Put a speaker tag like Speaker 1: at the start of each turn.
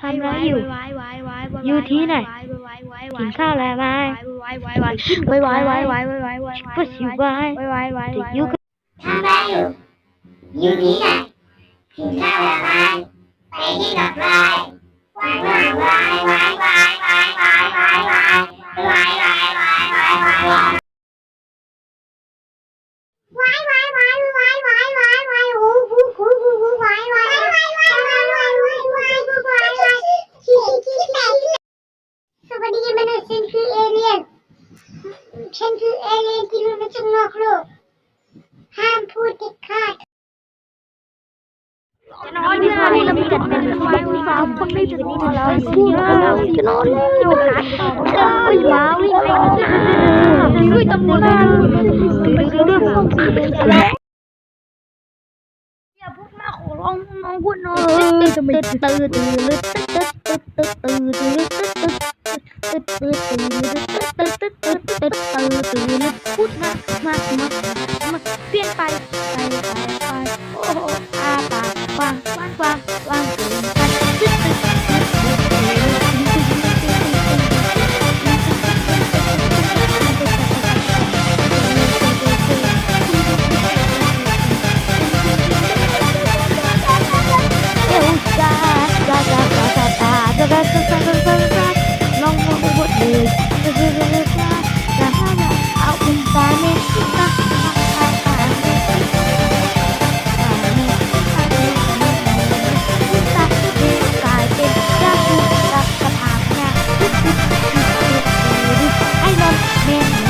Speaker 1: ทำไรอยู่ อยู่ที่ไหนกินข้าวแล้วไหม
Speaker 2: ไปวายวายวายวายวายปุ๊
Speaker 1: บสิวาย
Speaker 2: ติดอยู่
Speaker 3: ทำอะไรอยู่ อยู่ที่ไหนกินข้าวแล้วไหมไปที่กไม้วายวายวายวายวา สวัสดีมนุษย์ฉันคือเอเลี่ยน ฉันคือเอเลี่ยนที่รู้มาจากนอกโลก ห้ามพูดเด็ดขาด
Speaker 2: จะนอนที่ไหนเราไม่จัดเป็นวายวายสามคนไม่ถึงนี่เราพูดเราจะนอนแล้วเอ้ยมาวิ่งไปด้วยตำรวจอย่าพูดมากขอร้องน้องพูดน้อยตื่นตื่นตื่นตื่นตื่น พูดมากมากมากมาเปลี่ยนไปไปไปไปโอ้โหอาปากวางวางวางวาง ね。